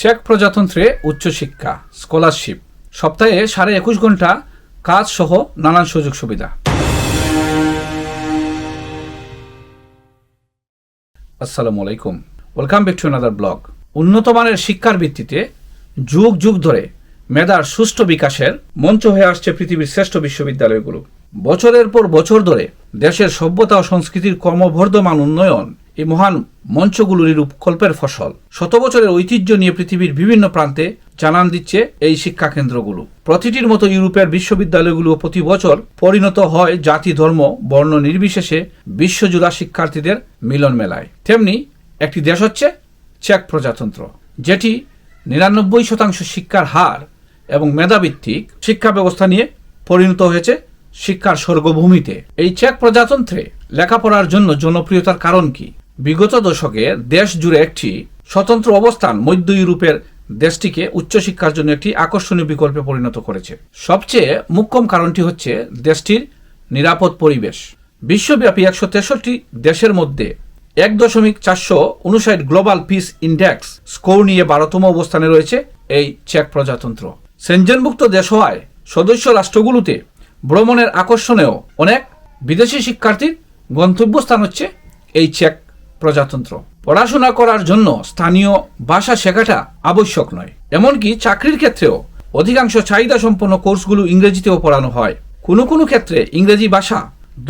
Check প্রজাতন্ত্রে উচ্চশিক্ষা scholarship. সপ্তাহে সাড়ে একুশ ঘণ্টা কাজ সহ নানান সুযোগ সুবিধা। আসসালামু আলাইকুম। Welcome back to another blog উন্নত মানের শিক্ষার ভিত্তিতে যুগ যুগ ধরে মেধার সুষ্ঠু বিকাশের মঞ্চ হয়ে আসছে পৃথিবীর শ্রেষ্ঠ বিশ্ববিদ্যালয়গুলো। বছরের পর বছর ধরে দেশের সভ্যতা ও সংস্কৃতির ক্রমবর্ধমান উন্নয়ন এই মহান মঞ্চগুলোর রূপকল্পের ফসল। শত বছরের ঐতিহ্য নিয়ে পৃথিবীর বিভিন্ন প্রান্তে জানান দিচ্ছে এই শিক্ষা কেন্দ্রগুলো প্রতিটির মতো ইউরোপের বিশ্ববিদ্যালয়গুলো প্রতি বছর পরিণত হয় জাতি, ধর্ম, বর্ণ নির্বিশেষে বিশ্বজুড়া শিক্ষার্থীদের মিলন মেলায়। তেমনি একটি দেশ হচ্ছে চেক প্রজাতন্ত্র, যেটি নিরানব্বই শতাংশ শিক্ষার হার এবং মেধাভিত্তিক শিক্ষা ব্যবস্থা নিয়ে পরিণত হয়েছে শিক্ষার স্বর্গভূমিতে। এই চেক প্রজাতন্ত্রে লেখাপড়ার জন্য জনপ্রিয়তার কারণ কি? বিগত দশকে দেশ জুড়ে একটি স্বতন্ত্র অবস্থান মধ্য ইউরোপের দেশটিকে উচ্চশিক্ষার জন্য একটি আকর্ষণীয় বিকল্পে পরিণত করেছে। সবচেয়ে মুখ্যম কারণটি হচ্ছে দেশটির নিরাপদ পরিবেশ। বিশ্বব্যাপী একশো তেষট্টি দেশের মধ্যে এক দশমিক চারশো উনষাট গ্লোবাল পিস ইন্ডেক্স স্কোর নিয়ে বারোতম অবস্থানে রয়েছে এই চেক প্রজাতন্ত্র। সেনজেনভুক্ত দেশ হওয়ায় সদস্য রাষ্ট্রগুলোতে ভ্রমণের আকর্ষণেও অনেক বিদেশি শিক্ষার্থীর গন্তব্যস্থান হচ্ছে এই চেক প্রজাতন্ত্র। পড়াশোনা করার জন্য স্থানীয় ভাষা শেখাটা আবশ্যক নয়। এমনকি চাকরির ক্ষেত্রেও অধিকাংশ চাহিদা সম্পন্ন কোর্সগুলো ইংরেজিতেও পড়ানো হয়। কোনো কোনো ক্ষেত্রে ইংরেজি ভাষা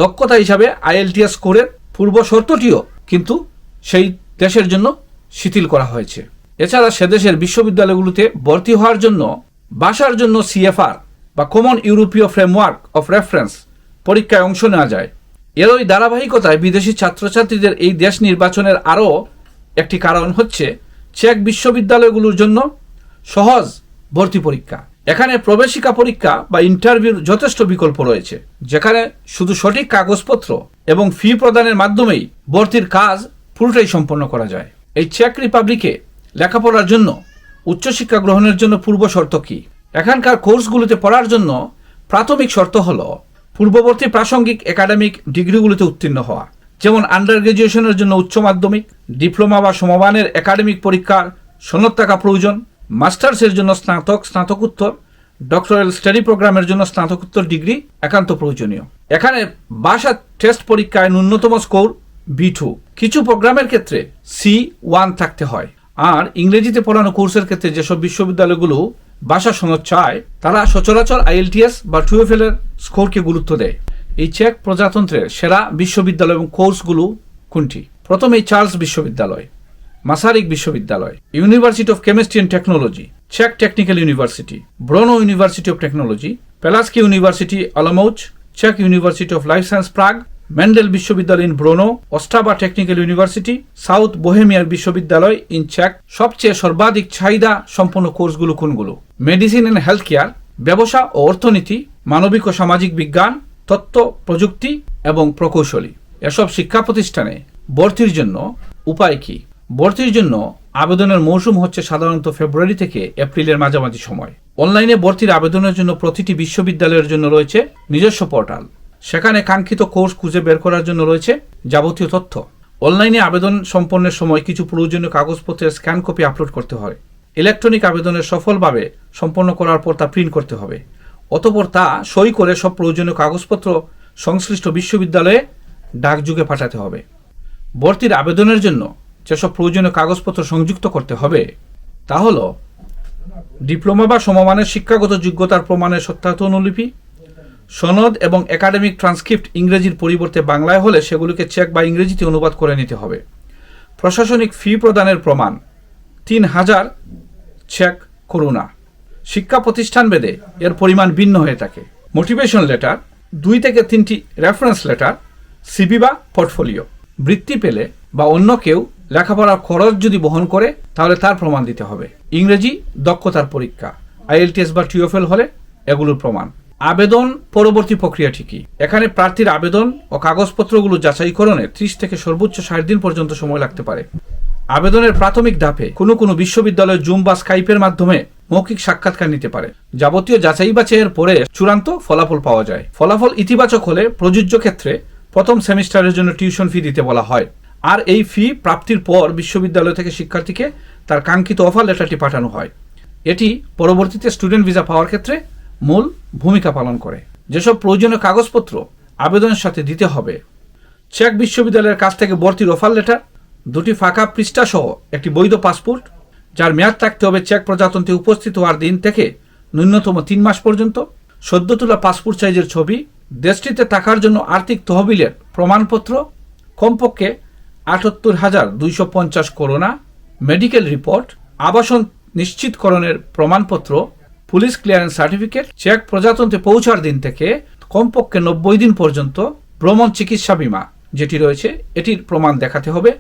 দক্ষতা হিসাবে আইএলটিএস স্কোরের পূর্ব শর্তটিও কিন্তু সেই দেশের জন্য শিথিল করা হয়েছে। এছাড়া সে দেশের বিশ্ববিদ্যালয়গুলোতে ভর্তি হওয়ার জন্য ভাষার জন্য সিএফআর বা কমন ইউরোপীয় ফ্রেমওয়ার্ক অফ রেফারেন্স পরীক্ষায় অংশ নেওয়া যায়। এর ওই ধারাবাহিকতায় বিদেশি ছাত্রছাত্রীদের এই দেশ নির্বাচনের আরও একটি কারণ হচ্ছে চেক বিশ্ববিদ্যালয়গুলোর জন্য সহজ ভর্তি পরীক্ষা। এখানে প্রবেশিকা পরীক্ষা বা ইন্টারভিউর যথেষ্ট বিকল্প রয়েছে, যেখানে শুধু সঠিক কাগজপত্র এবং ফি প্রদানের মাধ্যমেই ভর্তির কাজ পুরোটাই সম্পন্ন করা যায়। এই চেক রিপাবলিকে লেখাপড়ার জন্য, উচ্চশিক্ষা গ্রহণের জন্য পূর্ব শর্ত কি? এখানকার কোর্সগুলোতে পড়ার জন্য প্রাথমিক শর্ত হল পূর্ববর্তী প্রাসঙ্গিক একাডেমিক ডিগ্রিগুলোতে উত্তীর্ণ হওয়া। যেমন আন্ডার গ্রাজুয়েশনের জন্য উচ্চ মাধ্যমিক, ডিপ্লোমা বা সমমানের একাডেমিক পরীক্ষার সনদ থাকা প্রয়োজন, মাস্টার্সের জন্য স্নাতক, স্নাতকোত্তর, ডক্টরাল স্টাডি প্রোগ্রামের জন্য স্নাতকোত্তর ডিগ্রি একান্ত প্রয়োজনীয়। এখানে বাসা টেস্ট পরীক্ষায় ন্যূনতম স্কোর বি টু। কিছু প্রোগ্রামের ক্ষেত্রে সি ওয়ান থাকতে হয়। আর ইংরেজিতে পড়ানো কোর্সের ক্ষেত্রে যেসব বিশ্ববিদ্যালয়গুলো ভাষা সনদ চায়, তারা সচরাচর আইএলটিএস বা টুয়েফেল এর স্কোরকে গুরুত্ব দেয়। এই চেক প্রজাতন্ত্রের সেরা বিশ্ববিদ্যালয় এবং কোর্সগুলো কোনটি? প্রথমে চার্লস বিশ্ববিদ্যালয়, মাসারিক বিশ্ববিদ্যালয়, university of chemistry and technology, check technical university, Brno university of technology Palacky university, Olomouc, check university of life science Prague Mendel বিশ্ববিদ্যালয় in Brno Ostrava technical university south বোহেমিয়ার বিশ্ববিদ্যালয় ইন চেক সবচেয়ে সর্বাধিক চাহিদা সম্পন্ন কোর্সগুলো কোনগুলো? Medicine and health care ব্যবসা ও অর্থনীতি, মানবিক ও সামাজিক বিজ্ঞান তথ্য প্রযুক্তি এবং প্রকৌশলী। এসব শিক্ষা প্রতিষ্ঠানে ভর্তির জন্য উপায় কি? ভর্তির জন্য আবেদনের মৌসুম হচ্ছে সাধারণত ফেব্রুয়ারি থেকে এপ্রিলের মাঝামাঝি সময়। অনলাইনে ভর্তির আবেদনের জন্য প্রতিটি বিশ্ববিদ্যালয়ের জন্য রয়েছে নিজস্ব পোর্টাল। সেখানে কাঙ্ক্ষিত কোর্স খুঁজে বের করার জন্য রয়েছে যাবতীয় তথ্য। অনলাইনে আবেদন সম্পন্নের সময় কিছু প্রয়োজনীয় কাগজপত্রের স্ক্যান কপি আপলোড করতে হয়। ইলেকট্রনিক আবেদনের সফলভাবে সম্পন্ন করার পর তা প্রিন্ট করতে হবে। অতপর তা সই করে সব প্রয়োজনীয় কাগজপত্র সংশ্লিষ্ট বিশ্ববিদ্যালয়ে ডাকযুগে পাঠাতে হবে। ভর্তির আবেদনের জন্য যেসব প্রয়োজনীয় কাগজপত্র সংযুক্ত করতে হবে, তা হল ডিপ্লোমা বা সমমানের শিক্ষাগত যোগ্যতার প্রমাণের সত্যায়িত অনুলিপি সনদ এবং একাডেমিক ট্রান্সক্রিপ্ট ইংরেজির পরিবর্তে বাংলায় হলে সেগুলিকে চেক বা ইংরেজিতে অনুবাদ করে নিতে হবে। প্রশাসনিক ফি প্রদানের প্রমাণ, তিন হাজার, চেক করুণা শিক্ষা প্রতিষ্ঠান ভেদে এর পরিমাণ ভিন্ন হয়ে থাকে। মোটিভেশন লেটার, দুই থেকে তিনটি রেফারেন্স লেটার সিবি বা পোর্টফোলিও। বৃত্তি পেলে বা অন্য কেউ লেখাপড়ার খরচ যদি বহন করে, তাহলে তার প্রমাণ দিতে হবে। ইংরেজি দক্ষতার পরীক্ষা, আইএলটিএস বা টিওফেল হলে এগুলোর প্রমাণ। আবেদন পরবর্তী প্রক্রিয়াটি কি এখানে প্রার্থীর আবেদন ও কাগজপত্রগুলো যাচাইকরণে ত্রিশ থেকে সর্বোচ্চ ষাট দিন পর্যন্ত সময় লাগতে পারে। আবেদনের প্রাথমিক ধাপে কোনো কোনো বিশ্ববিদ্যালয় জুম বা স্কাইপের মাধ্যমে মৌখিক সাক্ষাৎকার নিতে পারে। যাবতীয় যাচাই বাছাইয়ের পরে চূড়ান্ত ফলাফল পাওয়া যায়। ফলাফল ইতিবাচক হলে প্রযোজ্য ক্ষেত্রে প্রথম সেমিস্টারের জন্য টিউশন ফি দিতে বলা হয়। আর এই ফি প্রাপ্তির পর বিশ্ববিদ্যালয় থেকে শিক্ষার্থীকে তার কাঙ্ক্ষিত অফার লেটারটি পাঠানো হয়। এটি পরবর্তীতে স্টুডেন্ট ভিসা পাওয়ার ক্ষেত্রে মূল ভূমিকা পালন করে। যেসব প্রয়োজনীয় কাগজপত্র আবেদনের সাথে দিতে হবে, চেক বিশ্ববিদ্যালয়ের কাছ থেকে ভর্তির অফার লেটার, দুটি ফাঁকা পৃষ্ঠা সহ একটি বৈধ পাসপোর্ট, যার মেয়াদ থাকতে হবে চেক প্রজাতন্ত্রে উপস্থিত হওয়ার দিন থেকে ন্যূনতম তিন মাস পর্যন্ত সদ্য তোলা পাসপোর্ট সাইজের ছবি, দেশটিতে থাকার জন্য আর্থিক তহবিলের প্রমাণপত্র, কমপক্ষে আটাত্তর হাজার দুইশো পঞ্চাশ করোনা, মেডিকেল রিপোর্ট, আবাসন নিশ্চিতকরণের প্রমাণপত্র পুলিশ ক্লিয়ারেন্স সার্টিফিকেট, চেক প্রজাতন্ত্রে পৌঁছার দিন থেকে কমপক্ষে নব্বই দিন পর্যন্ত ভ্রমণ চিকিৎসা বীমা যেটি রয়েছে, এটির প্রমাণ দেখাতে হবে।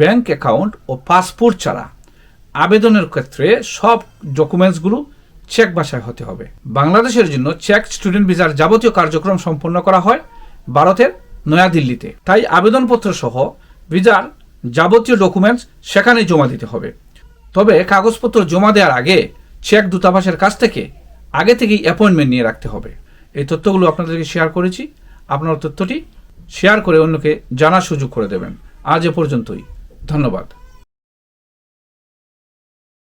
ব্যাংক অ্যাকাউন্ট ও পাসপোর্ট ছাড়া আবেদনের ক্ষেত্রে সব ডকুমেন্টসগুলো চেক ভাষায় হতে হবে। বাংলাদেশের জন্য চেক স্টুডেন্ট ভিসার যাবতীয় কার্যক্রম সম্পন্ন করা হয় ভারতের নয়াদিল্লিতে। তাই আবেদনপত্র সহ ভিসার যাবতীয় ডকুমেন্টস সেখানে জমা দিতে হবে। তবে কাগজপত্র জমা দেওয়ার আগে চেক দূতাবাসের কাছ থেকে আগে থেকেই অ্যাপয়েন্টমেন্ট নিয়ে রাখতে হবে। এই তথ্যগুলো আপনাদেরকে শেয়ার করেছি। আপনার তথ্যটি শেয়ার করে অন্যকে জানার সুযোগ করে দেবেন। আজ এ পর্যন্তই। ধন্যবাদ।